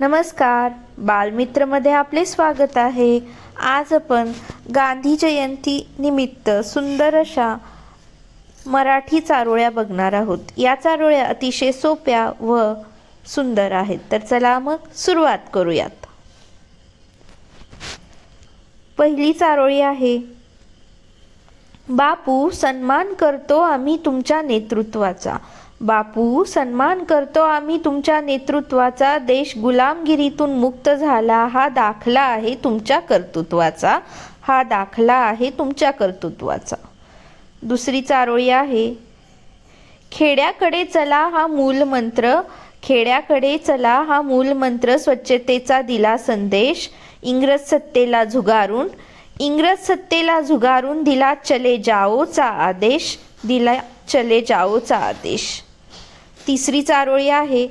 नमस्कार. बालमित्रमध्ये आपले स्वागत आहे. आज आपण गांधी जयंती निमित्त सुंदर अशा मराठी चारोळ्या बघणार आहोत. या चारोळ्या अतिशय सोप्या व सुंदर आहेत. तर चला मग सुरुवात करूयात. पहिली चारोळी आहे. बापू सन्मान करतो आम्ही तुमच्या नेतृत्वाचा. बापू सन्मान करतो आम्ही तुमच्या नेतृत्वाचा. देश गुलामगिरीतून मुक्त झाला. हा दाखला आहे तुमच्या कर्तृत्वाचा. हा दाखला आहे तुमच्या कर्तृत्वाचा. दुसरी चारोळी आहे. खेड्याकडे चला हा मूलमंत्र खेड्याकडे चला हा मूलमंत्र स्वच्छतेचा दिला संदेश. इंग्रज सत्तेला झुगारून. इंग्रज सत्तेला झुगारून दिला चले जाओचा आदेश. दिला चले जाओचा आदेश. तिसरी चारोळी आहे.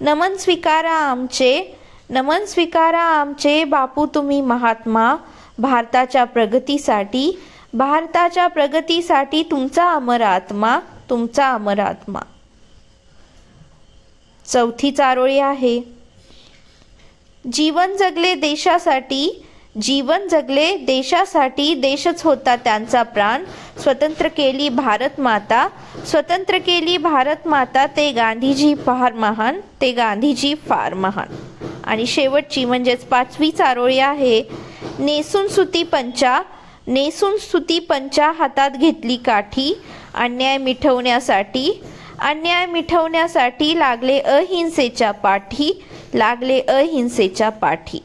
नमन स्वीकारा आमचे नमन स्वीकारा आमचे बापू तुम्ही महात्मा. भारताच्या प्रगतीसाठी भारताच्या प्रगतीसाठी तुमचा अमर आत्मा तुमचा अमर आत्मा. चौथी चारोळी आहे. जीवन जगले देशासाठी जीवन जगले देशासाठी देशच होता त्यांचा प्राण. स्वतंत्र केली भारत माता. स्वतंत्र केली भारत माता ते गांधीजी फार महान ते गांधीजी फार महान. आणि शेवटची म्हणजेच पाचवी चारोळी आहे नेसून सुती पंचा. नेसून सुती पंचा हातात घेतली काठी अन्याय मिटवण्यासाठी अन्याय मिटवण्यासाठी लागले अहिंसेच्या पाठी लागले अहिंसेच्या पाठी.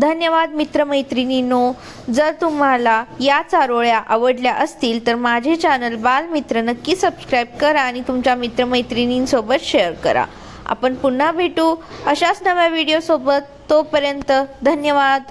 धन्यवाद मित्रमैत्रिणींनो जर तुम्हाला या चारोळ्या आवडल्या असतील तर माझे चॅनल बालमित्र नक्की सबस्क्राईब करा आणि तुमच्या मित्रमैत्रिणींसोबत शेअर करा. आपण पुन्हा भेटू अशाच नव्या व्हिडिओसोबत तोपर्यंत धन्यवाद.